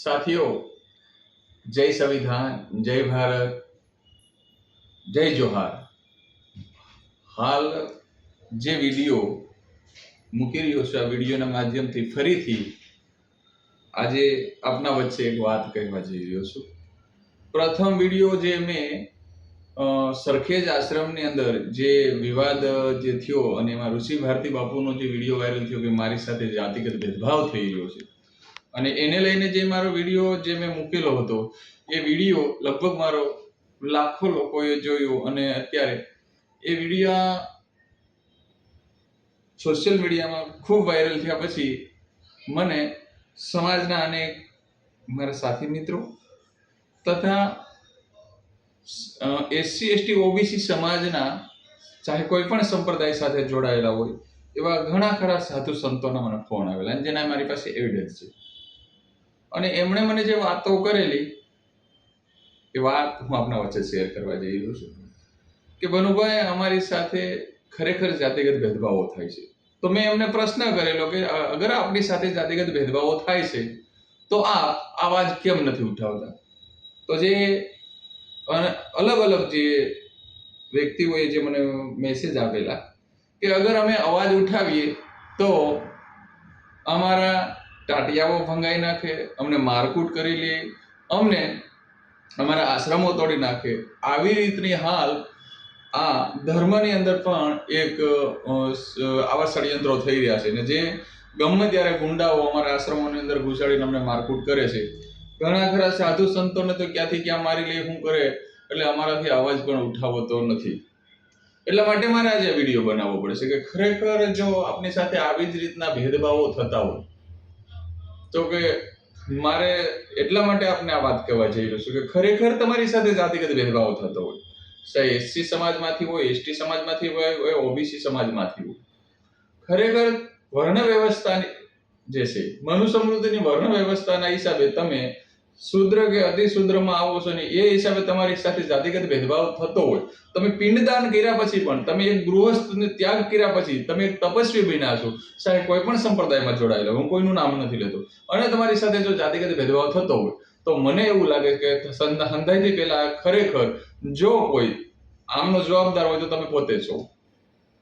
સાથીઓ, જય સંવિધાન, જય ભારત, જય જોહાર. હાલ જે વીડિયો મૂકી રહ્યો છે, આ વિડીયોના માધ્યમથી ફરીથી આજે આપના વચ્ચે એક વાત કહેવા જઈ રહ્યો છું. પ્રથમ વીડિયો જે મેં સરખેજ આશ્રમની અંદર જે વિવાદ જે થયો અને એમાં ઋષિ ભારતી બાપુનો જે વીડિયો વાયરલ થયો કે મારી સાથે જાતિગત ભેદભાવ થઈ રહ્યો છે અને એને લઈને જે મારો વીડિયો જે મેં મૂકેલો હતો, એ વીડિયો લગભગ મારો લાખો લોકોએ જોયો અને અત્યારે એ વીડિયો સોશિયલ મીડિયામાં ખૂબ વાયરલ થયા પછી મને સમાજના અનેક મારા સાથી મિત્રો તથા એસસી, એસટી, ઓબીસી સમાજના ચાહે કોઈ પણ સંપ્રદાય સાથે જોડાયેલા હોય એવા ઘણા ખરા સાધુ સંતોના મને ફોન આવેલા જેના મારી પાસે એવિડન્સ છે. અને એમણે મને જે વાતો કરેલી, એ વાત હું આપના વચ્ચે શેર કરવા જઈ રહ્યો છું. કે બનુભાઈ અમારી સાથે ખરેખર જાતિગત ભેદભાવો થાય છે. તો મેં એમને પ્રશ્ન કરેલો કે અગર આપણી સાથે જાતિગત ભેદભાવો થાય છે, તો આ આવાજ કેમ નથી ઉઠાવતા? તો જે અલગ અલગ જે વ્યક્તિઓએ જે મને મેસેજ આપેલા, કે અગર અમે અવાજ ઉઠાવીએ, તો અમારા ટાટિયાઓ ભંગાઈ નાખે, અમને મારકૂટ કરી લે, અમને અમારા આશ્રમો તોડી નાખે. આવી રીતની હાલ આ ધર્મની અંદર પણ એક આવા ષડયંત્રો થઈ રહ્યા છે ને જે ગમે ત્યારે ગુંડાઓ અમારા આશ્રમોની અંદર ઘૂસાડીને અમને મારકૂટ કરે છે. ઘણા ખરા સાધુ સંતોને તો ક્યાંથી ક્યાં મારી લે, શું કરે? એટલે અમારાથી અવાજ પણ ઉઠાવતો નથી. એટલા માટે મારે આજે વીડિયો બનાવવો પડશે કે ખરેખર જો આપની સાથે આવી જ રીતના ભેદભાવો થતા હોય તો કે મારે એટલા માટે આપને આ વાત કહેવા જઈ રહ્યો છું કે ખરેખર તમારી સાથે જાતિગત ભેદભાવ થતો હોય. સાહેબ એસસી સમાજમાંથી હોય, એસટી સમાજમાંથી હોય ઓબીસી સમાજમાંથી હોય. ખરેખર વર્ણ વ્યવસ્થાની જે છે મનુ સમૃદ્ધિની વર્ણ વ્યવસ્થાના હિસાબે તમે શુદ્ર કે અતિશુદ્રમાં આવો છો ને એ હિસાબે તમારી સાથે જાતિગત ભેદભાવ થતો હોય. તમે પિંડદાન કર્યા પછી પણ, તમે એક ગૃહસ્થને ત્યાગ કર્યા પછી તમે એક તપસ્વી બન્યા છો. સાહેબ, કોઈ પણ સંપ્રદાયમાં જોડાયેલા હું કોઈનું નામ નથી લેતો. અને તમારી સાથે જો જાતિગત ભેદભાવ થતો હોય, તો મને એવું લાગે કે સંધ- સંધાઈથી પહેલા ખરેખર જો કોઈ આમનો જવાબદાર હોય તો તમે પોતે છો.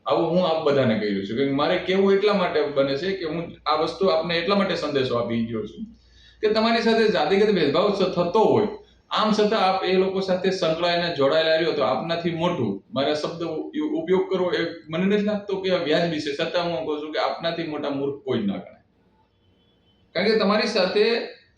આવું હું આપ બધાને કહી રહ્યો છું કે મારે કેવું એટલા માટે બને છે કે હું આ વસ્તુ આપને એટલા માટે સંદેશો આપી ગયો છું. કે તમારી સાથે જાતિગત ભેદભાવ થતો હોય, આમ છતાં આપ એ લોકો સાથે સંકળાયેલા જોડાયેલા રહ્યો તો આપનાથી મોટું. મારા શબ્દ ઉપયોગ કરવો એ મને નથી લાગતો કે વ્યાજબી છે છતાં હું કહું છું કે આપનાથી મોટા મૂર્ખ કોઈ ના ગણાય. કારણ કે તમારી સાથે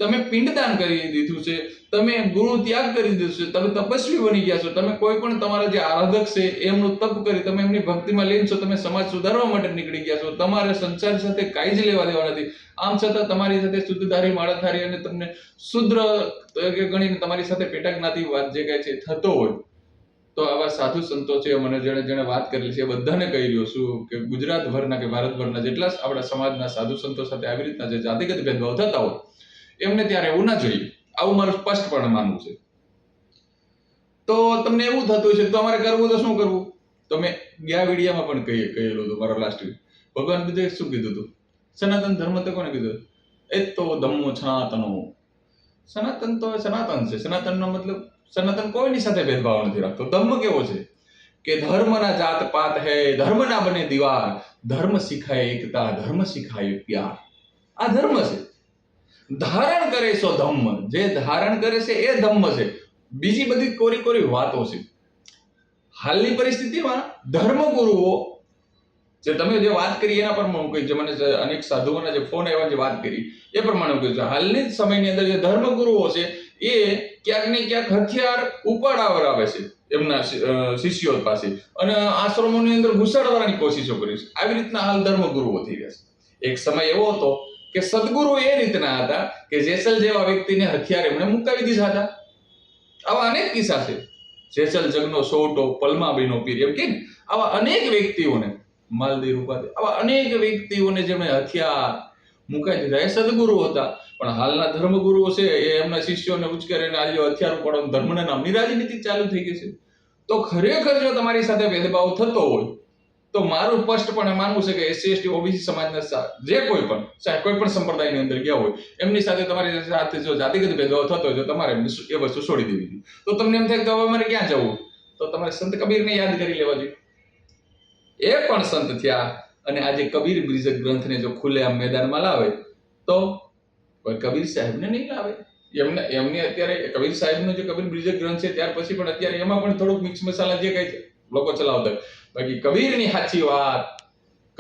તમે પિંડદાન કરી દીધું છે, તમે ગુરુ ત્યાગ કરી દીધું છે, તમે તપસ્વી બની ગયા છો, તમે કોઈ પણ તમારા જે આરાધક છે, એમનું તપ કરી, તમે એમની ભક્તિમાં લઈને છો, તમે સમાજ સુધારવા માટે નીકળી ગયા છો, તમારે સંસાર સાથે કાંઈ જ લેવા દેવા નથી. આમ છતાં તમારી સાથે શુદ્ધધારી માળાધારી અને તમને શુદ્ર ગણીને તમારી સાથે પેટા જ્ઞાતિ વાત જે કાંઈ છે થતો હોય. તો આવા સાધુ સંતો છે, મને જેણે જેણે વાત કરેલી છે, એ બધાને કહી રહ્યો છું કે ગુજરાતભરના કે ભારતભરના જેટલા આપણા સમાજના સાધુ સંતો સાથે આવી રીતના જે જાતિગત ભેદભાવ થતા હોય એમને ત્યારે એવું ના જોઈએ. આવું મારું સ્પષ્ટપણે માનવું છે. તો તમને એવું થતું છે તો અમારે કરવું તો શું કરવું? તો મેં ગયા વિડીયામાં પણ કહી કહેલું હતું મારો લાસ્ટ ભગવાન બીજે શું કીધું હતું? સનાતન ધર્મ તો કોને કીધું? એ તો ધમ્મો સનાતનો સનાતન તો સનાતન છે. સનાતનનો મતલબ સનાતન કોઈની સાથે ભેદભાવ નથી રાખતો. ધર્મ કેવો છે? કે ધર્મના જાત પાત હે, ધર્મના બને દીવાર. ધર્મ શીખાય એકતા, ધર્મ શીખાય પ્યાર. આ ધર્મ છે. ધારણ કરે છે ધમ્મ. જે ધારણ કરે છે એ ધમ્મ છે. બીજી બધી કોરી કોરી વાતો છે. હાલની પરિસ્થિતિમાં ધર્મગુરુઓ, જે તમે જે વાત કરી એના પર હું કહીશ મને અનેક સાધુઓના જે ફોન આવ્યા જે વાત કરી, એ પ્રમાણે હું કહીશ હાલની સમયની અંદર જે ધર્મગુરુઓ છે, એ ક્યાંક ને ક્યાંક હથિયાર ઉપાડાવર આવે છે એમના શિષ્યો પાસે. અને આશ્રમોની અંદર ઘુસાડવાની કોશિશો કરી છે આવી રીતના હાલ ધર્મગુરુઓ થઈ રહ્યા છે. એક સમય એવો હતો કે સદગુરુ એ રીતના હતા કે જેસલ જેવા વ્યક્તિને હથિયાર એમણે મુકાવી દીધા હતા. આવા અનેક કિસ્સા છે. જેસલ જગનો સોટો, પલમાબીનો પીર, એમ કે આવા અનેક વ્યક્તિઓને માલદીર ઉપાધ્યાય, આવા અનેક વ્યક્તિઓને જેમણે હથિયાર મુકાઈ દીધા. એ સદગુરુ હતા, પણ હાલના ધર્મગુરુઓ છે, એ એમના શિષ્યોને ઉચકેરીને આજે હથિયાર ઉપાડો ધર્મના નામની રાજનીતિ ચાલુ થઈ ગઈ છે. તો ખરેખર જો તમારી સાથે ભેદભાવ થતો હોય તો મારું સ્પષ્ટપણે માનવું છે કે એસસી, એસટી, ઓબીસી સમાજના જે કોઈ પણ કોઈ પણ સંપ્રદાયની અંદર ગયા હોય, એમની સાથે તમારી સાથે જો જાતિગત ભેદભાવ થતો હોય તો તમારે એ વસ્તુ છોડી દેવી જોઈએ. તો તમને એમ થાય કે હવે મારે ક્યાં જવું? તો તમારે સંત કબીરને યાદ કરી લેવા જોઈએ. એ પણ સંત થયા અને આજે કબીર બ્રિજક ગ્રંથને જો ખુલ્લે આમ મેદાનમાં લાવે, તો કોઈ કબીર સાહેબને નહીં લાવે. એમને એમને અત્યારે કબીર સાહેબનો જે કબીર બ્રિજક ગ્રંથ છે, ત્યાર પછી પણ અત્યારે એમાં પણ થોડુંક મિક્સ મસાલા જે કઈ લોકો ચલાવતા હોય. બાકી કબીરની સાચી વાત,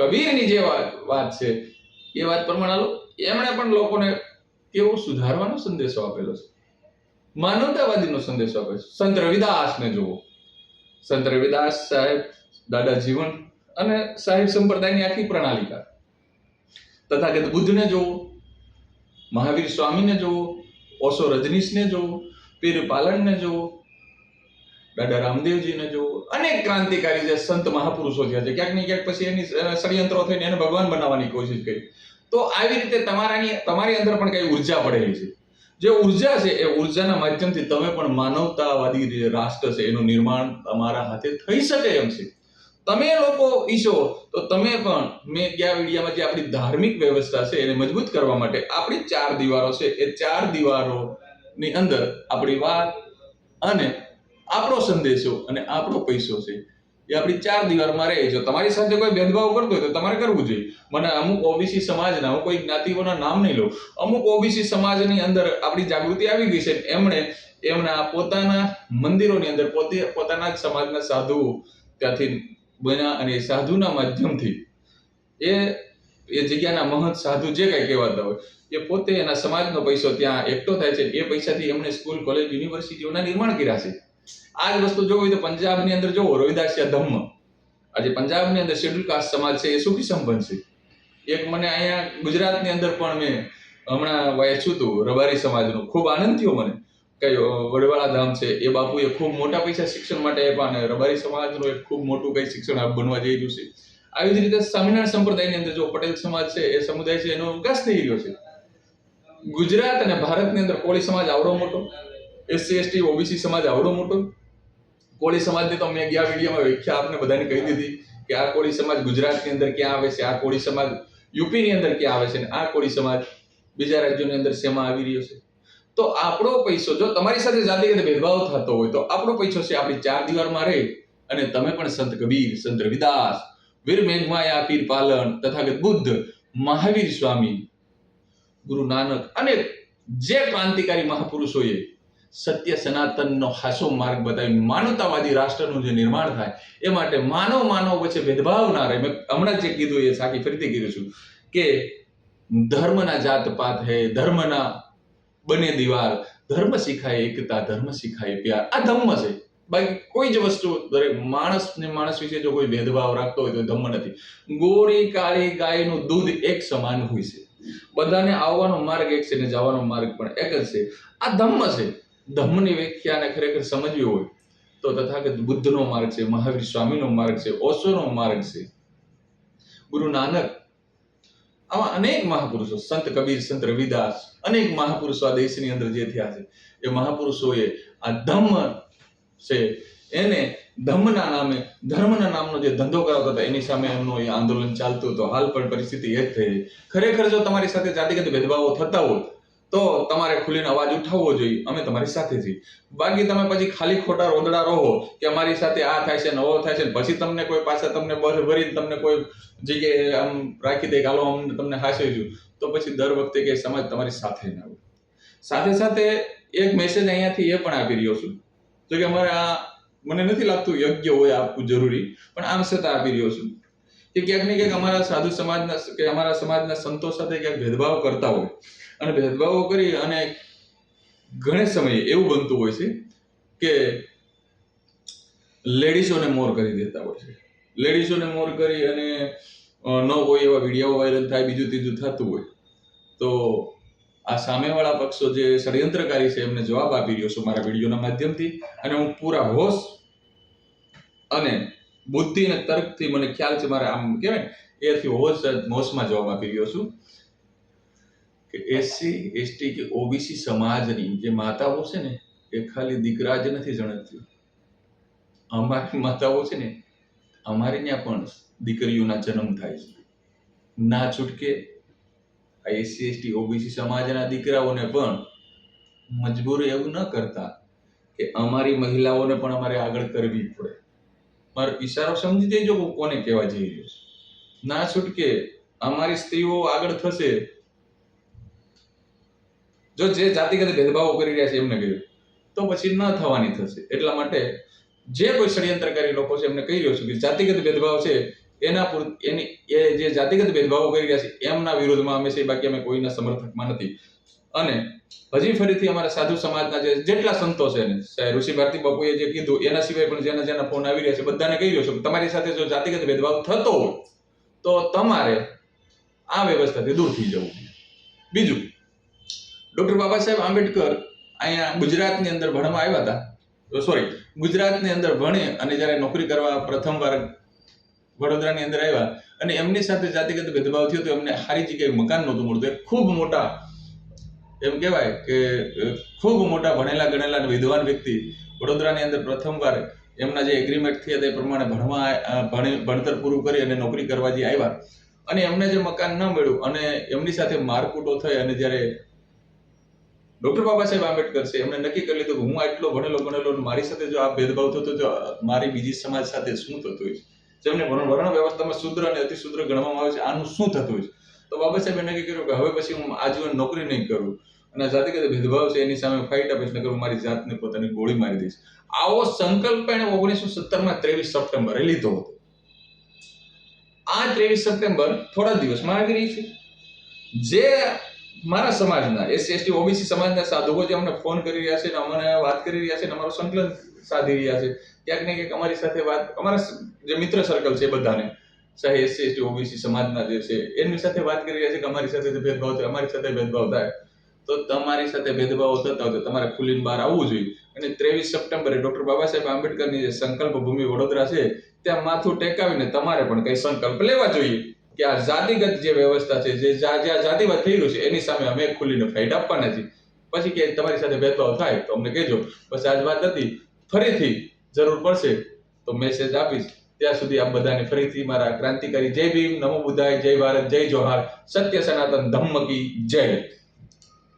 કબીરની જે વાત છે, એ વાત પ્રમાણે હાલો, એમણે પણ લોકોને કેવો સુધારવાનો સંદેશો આપેલો છે. માનવતાવાદીનો સંદેશો આપે છે. સંત રવિદાસને જુઓ. સંત રવિદાસ સાહેબ, દાદા જીવન અને સાહેબ સંપ્રદાયની આખી પ્રણાલિકા. તથાગત બુદ્ધને જુઓ, મહાવીર સ્વામીને જુઓ, ઓશો રજનીશને જુઓ, પીર પાલનને જુઓ દાદા રામદેવજીને જુઓ અનેક ક્રાંતિકારી જે સંત મહાપુરુષો થયા છે, ક્યાંક ને ક્યાંક પછી એની ષડયંત્રો થઈને એને ભગવાન બનાવવાની કોશિશ કરી. તો આવી રીતે તમારાની, તમારી અંદર પણ કઈ ઊર્જા પડેલી છે? જે ઊર્જા છે, એ ઉર્જાના માધ્યમથી તમે પણ માનવતાવાદી રાષ્ટ્ર છે, એનું નિર્માણ તમારા હાથે થઈ શકે એમ છે. તમે લોકો ઈચ્છો તો તમે પણ, મેં ગયા વિડીયામાં જે આપણી ધાર્મિક વ્યવસ્થા છે, એને મજબૂત કરવા માટે આપણી ચાર દિવારો છે, એ ચાર દિવારોની અંદર આપણી વાત અને આપણો સંદેશો અને આપણો પૈસો છે. એ આપણી ચાર દિવારમાં રહે જો તમારી સાથે કોઈ ભેદભાવ કરતો હોય તો તમારે કરવું જોઈએ. મને અમુક ઓબીસી સમાજના, હું કોઈ જ્ઞાતિઓના નામ નહીં લઉં. અમુક ઓબીસી સમાજની અંદર આપણી જાગૃતિ આવી ગઈ છે. એમણે એમના પોતાના મંદિરોની અંદર પોતે પોતાના જ સમાજના સાધુઓ ત્યાંથી બન્યા અને સાધુના માધ્યમથી એ એ જગ્યાના મહંત સાધુ જે કાંઈ કહેવાતા હોય, એ પોતે એના સમાજનો પૈસો ત્યાં એકઠો થાય છે. એ પૈસાથી એમણે સ્કૂલ, કોલેજ, યુનિવર્સિટીઓના નિર્માણ કર્યા છે. આ જ વસ્તુ જોવી તો પંજાબની અંદર જોવો, રવિદાસિયા ધમ્મ. આજે પંજાબની અંદર શેડ્યુલ કાસ્ટ સમાજ છે, એ સુખી સંપન્ન છે. એક મને અહીંયા ગુજરાતની અંદર પણ મેં હમણાં વાંચ્યું હતું રબારી સમાજનું ખૂબ આનંદ થયો મને. કઈ વડવાળા ધામ છે, એ બાપુએ ખૂબ મોટા પૈસા શિક્ષણ માટે આપ્યા અને રબારી સમાજનું એક ખૂબ મોટું કઈ શિક્ષણ બનવા જઈ રહ્યું છે. આવી જ રીતે સ્વામિનારાયણ સંપ્રદાયની અંદર જો પટેલ સમાજ છે, એ સમુદાય છે, એનો વિકાસ થઈ રહ્યો છે. ગુજરાત અને ભારતની અંદર કોળી સમાજ આવડો મોટો. એસસી એસટી ઓબીસી સમાજ આવડો મોટો. કોળી સમાજની તો મેં ગયા વિડીયોમાં વ્યાખ્યા આપને બધાને કહી દીધી કે આ કોળી સમાજ ગુજરાતની અંદર ક્યાં આવે છે, આ કોળી સમાજ યુપીની અંદર ક્યાં આવે છે આ કોળી સમાજ બીજા રાજ્યોની અંદર શેમાં આવી રહ્યો છે. તો આપણો પૈસો, જો તમારી સાથે જાતિગત ભેદભાવ થતો હોય તો આપણો પૈસો છે આપણી ચાર દિવારમાં રહે અને તમે પણ સંત કબીર, સંત રવિદાસ, વીર મેઘમાયા, પીર પાલન, તથાગત બુદ્ધ, મહાવીર સ્વામી, ગુરુ નાનક અને જે ક્રાંતિકારી મહાપુરુષોએ સત્ય સનાતનનો હાસો માર્ગ બતાવી માનવતાવાદી રાષ્ટ્રનું જે નિર્માણ થાય, એ માટે માનવ માનવ વચ્ચે ભેદભાવ ના રહે. મેં હમણાં જે કીધું એ સાકી ફરીથી કીધું છું કે ધર્મના જાત પાત હે, ધર્મના બને દિવાર ધર્મ શીખાય એકતા, ધર્મ શીખાય પ્યાર. આ ધમ્મ છે. બાકી કોઈ જ વસ્તુ, દરેક માણસ ને માણસ વિશે જો કોઈ ભેદભાવ રાખતો હોય તો ધમ્મ નથી. ગોરી, કાળી, ગાયનું દૂધ એક સમાન હોય છે. બધાને આવવાનો માર્ગ એક છે ને જવાનો માર્ગ પણ એક જ છે. આ ધમ્મ છે. ધમ્મની વ્યાખ્યાને ખરેખર સમજવી હોય, તો તથાગત બુદ્ધનો માર્ગ છે, મહાવીર સ્વામીનો માર્ગ છે, ઓશોનો માર્ગ છે. ગુરુ નાનક, આવા અનેક મહાપુરુષો, સંત કબીર, સંત રવિદાસ, અનેક મહાપુરુષો આ દેશની અંદર જે થયા છે, એ મહાપુરુષોએ આ ધમ્મ છે, એને ધમ્મના નામે, ધર્મના નામનો જે ધંધો કરાવતો હતા, એની સામે એમનો એ આંદોલન ચાલતું હતું. હાલ પણ પરિસ્થિતિ એ જ થઈ ખરેખર જો તમારી સાથે જાતિગત ભેદભાવો થતા હોય તો તમારે ખુલીને અવાજ ઉઠાવવો જોઈએ, અમે તમારી સાથે છીએ. બાકી તમે પછી ખાલી ખોટા રોદડા રહો કે અમારી સાથે આ થાય છે નવો થાય છે પછી તમને કોઈ પાછા તમને બસ ભરીને તમને કોઈ જગ્યાએ આમ રાખી દે કે હાલો અમને તમને હાંસવીશું તો પછી દર વખતે કે સમાજ તમારી સાથે ના આવે સાથે સાથે એક મેસેજ અહીંયાથી એ પણ આપી રહ્યો છું. જો કે અમારે આ મને નથી લાગતું યોગ્ય હોય આપવું જરૂરી, પણ આમ છતાં આપી રહ્યો છું. કે ક્યાંક ને ક્યાંક અમારા સાધુ સમાજના કે અમારા સમાજના સંતો સાથે ક્યાંક ભેદભાવ કરતા હોય. અને ભેદભાવો કરી અને ઘણે સમયે એવું બનતું હોય છે કે લેડીઝોને મોર કરી દેતા હોય છે. લેડીઝોને મોર કરી અને ન કોઈ એવા વીડિયો વાયરલ થાય, બીજું ત્રીજું થતું હોય. તો આ સામેવાળા પક્ષો જે ષડયંત્રકારી છે, એમને જવાબ આપી રહ્યો છું મારા વિડીયોના માધ્યમથી. અને હું પૂરા હોશ અને બુદ્ધિ અને તર્કથી મને ખ્યાલ છે મારે આમ કહેવાય એથી હોશ હોશમાં જવાબ આપી રહ્યો છું કે એસસી એસટી કે ઓબીસી સમાજની જે માતાઓ છે ને, એ ખાલી દીકરા જ નથી જણતી. અમારી માતાઓ છે ને, અમારે ત્યાં પણ દીકરીઓના જન્મ થાય છે. ના છૂટકે આ એસસી એસટી ઓબીસી સમાજના દીકરાઓને પણ મજબૂરી એવું ન કરતા કે અમારી મહિલાઓને પણ અમારે આગળ કરવી પડે. મારો ઈશારો સમજી દેજો કોને કહેવા જઈ રહ્યો ના છૂટકે અમારી સ્ત્રીઓ આગળ થશે. જો જે જાતિગત ભેદભાવો કરી રહ્યા છે એમને કહ્યું, તો પછી ન થવાની થશે. એટલા માટે જે કોઈ ષડયંત્રકારી લોકો છે એમને કહી રહ્યો છું કે જાતિગત ભેદભાવ છે, એના પૂર, એની, એ જે જાતિગત ભેદભાવો કરી રહ્યા છે, એમના વિરોધમાં અમે છે બાકી અમે કોઈના સમર્થકમાં નથી. અને હજી ફરીથી અમારા સાધુ સમાજના જે જેટલા સંતો છે ને ઋષિ ભારતી બાપુએ જે કીધું, એના સિવાય પણ જેના જેના ફોન આવી રહ્યા છે, બધાને કહી રહ્યો છું, તમારી સાથે જો જાતિગત ભેદભાવ થતો હોય, તો તમારે આ વ્યવસ્થાથી દૂર થઈ જવું. બીજું, ડોક્ટર બાબા સાહેબ આંબેડકર અહીંયા ગુજરાતની અંદર ભણવા આવ્યા હતા. સોરી ગુજરાતની અંદર ભણી અને જ્યારે નોકરી કરવા પ્રથમવાર વડોદરાની અંદર આવ્યા, અને એમની સાથે જાતિગત ભેદભાવ થયો તો એમને સારી જગ્યાએ મકાન નહોતું મળતું. ખૂબ મોટા એમ કહેવાય કે ખૂબ મોટા ભણેલા ગણેલા વિદ્વાન વ્યક્તિ વડોદરાની અંદર પ્રથમવાર એમના જે એગ્રીમેન્ટ થયા તે પ્રમાણે ભણવા ભણતર પૂરું કરી અને નોકરી કરવા જે આવ્યા. અને એમને જે મકાન ન મળ્યું અને એમની સાથે મારકૂટો થઈ અને જ્યારે ડોક્ટર બાબા સાહેબ આંબેડકર છે, એમણે નક્કી કરી લીધું કે હું આટલો ભણેલો ભણેલો મારી સાથે જો આ ભેદભાવ થતો તો મારી બીજી સમાજ સાથે શું થતું હોય જેમને વર્ણ વ્યવસ્થામાં શુદ્ર અને અતિશુદ્ર ગણવામાં આવે છે, આનું શું થતું હોય છે? તો બાબા સાહેબે નક્કી કર્યું કે હવે પછી હું આજીવન નોકરી નહીં કરું. અને આ જાતિગત ભેદભાવ છે એની સામે ફાઇટ આપીશ નકર હું મારી જાતને પોતાની ગોળી મારી દઈશ. આવો સંકલ્પ એણે ઓગણીસો સત્તરમાં ત્રેવીસ સપ્ટેમ્બરે લીધો હતો. આ ત્રેવીસ સપ્ટેમ્બર થોડા દિવસમાં આવી રહી છે. જે મારા સમાજના એસસી એસટી, ઓબીસી સમાજના સાધુઓ જે અમને ફોન કરી રહ્યા છે ને અમને વાત કરી રહ્યા છે ને અમારું સંકલન સાધી રહ્યા છે. ક્યાંક ને ક્યાંક અમારી સાથે વાત, અમારા જે મિત્ર સર્કલ છે બધાને. ચાહે એસસી એસટી ઓબીસી સમાજના જે છે, એમની સાથે વાત કરી રહ્યા છે કે અમારી સાથે ભેદભાવ થાય અમારી સાથે ભેદભાવ થાય. તો તમારી સાથે ભેદભાવ થતા હોય તો તમારે ખુલીને બહાર આવવું જોઈએ. અને ત્રેવીસ સપ્ટેમ્બરે ડોક્ટર બાબા સાહેબ આંબેડકરની જે સંકલ્પ ભૂમિ વડોદરા છે, ત્યાં માથું ટેકાવીને તમારે પણ કઈ સંકલ્પ લેવા જોઈએ કે આ જાતિગત જે વ્યવસ્થા છે, જે જ્યાં જાતિવાદ થઈ રહ્યું છે, એની સામે અમે ખુલીને ફાઇટ આપવાના છીએ. પછી કે તમારી સાથે ભેદભાવ થાય તો અમને કહેજો. બસ આજ વાત હતી. ફરીથી જરૂર પડશે તો મેસેજ આપીશ. ત્યાં સુધી આપ બધાને ફરીથી મારા ક્રાંતિકારી જય ભીમ, નમો બુદ્ધાય, જય ભારત, જય જોહાર, સત્ય સનાતન ધમ્મ જય.